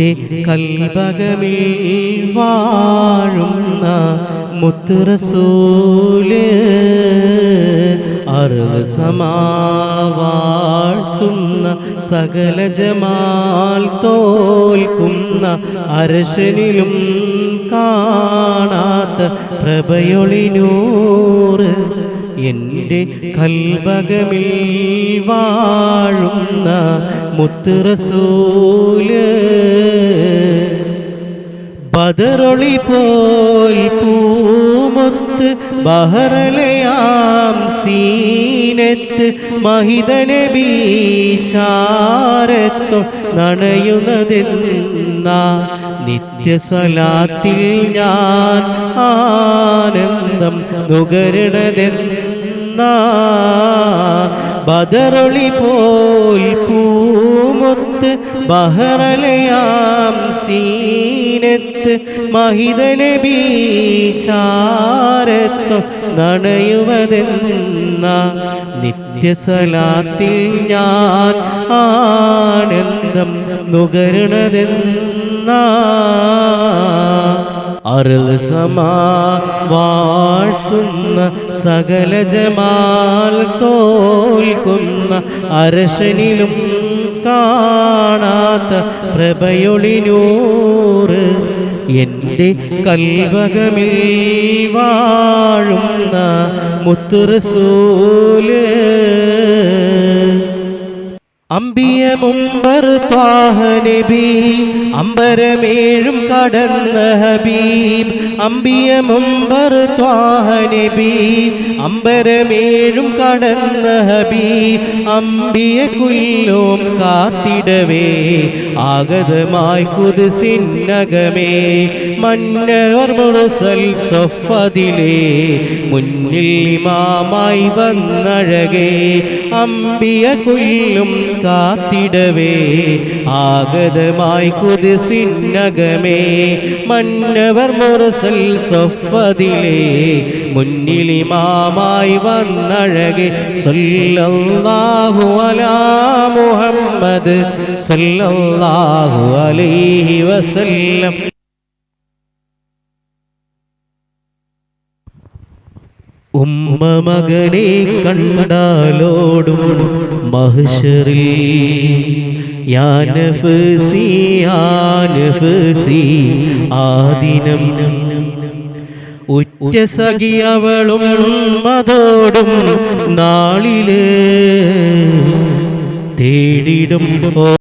എന്റെ കൽപകമിൽ വാഴുന്ന മുത്തുറസൂൽ അറിവ് സമാവാഴ്ത്തുന്ന സകല ജമാൽ തോൽക്കുന്ന അരശനിലും കാണാത്ത പ്രഭയൊളിനൂറ് എന്റെ കൽപകമിൽ വാഴുന്ന മുത്തുറസൂൽ ബദറൊളി പോൽ പൂമൊത്ത് ബഹറലയാം സീനത്ത് മഹിതനെ ബീച്ചാരത്തു നണയുന്നതെന്ന നിത്യസലാത്തിൽ ഞാൻ ആനന്ദം നുകരണതെന്ന ബദറൊളി പോൽ പൂമൊത്ത് ബഹറലയാം സീനത്ത് മഹിതനെ ബീച്ചാരത്തു നണയുവതെന്ന നിത്യസലാത്തിൽ ഞാൻ ആനന്ദം നുകരണതെന്ന അറുൾ സമാ വാഴ്ത്തുന്ന സകല ജമാൽ തോൽക്കുന്ന അരശനിലും കാണാത്ത പ്രഭയൊളിനൂറ് എന്റെ കൽവകമിൽ വാഴുന്ന മുത്തുറസൂൽ. അമ്പിയ അമ്പരമേഴും കടന്ന ഹബീബ്. അമ്പിയ മുമ്പർ ത്വാഹനബി അമ്പരമേഴും കടന്ന ഹബീബ്. അമ്പിയ കുല്ലോം കാത്തിടവേ ആഗതമായി കുതിസിന്നകമേ സൊഫതിലേ മുന്നിൽ ഇമാമായി വന്നഴകേ. അമ്പിയ കുല്ലും കാത്തിടവേ. ആഗതമായി കുതിസിന്നകമേ മന്നവർ മുറസൽ സൊഫതിലേ മുന്നിലിമാമായി വന്നഴകെ. സല്ലല്ലാഹു അലാ മുഹമ്മദ്. സല്ലല്ലാഹു അലൈഹി വസല്ലം. ഉമ്മ മകനെ കണ്ടാലോടും മഹ്ഷറിൽ. ആദിനം ഉറ്റ സഖി അവളും മതോടും നാളിൽ തേടിടും.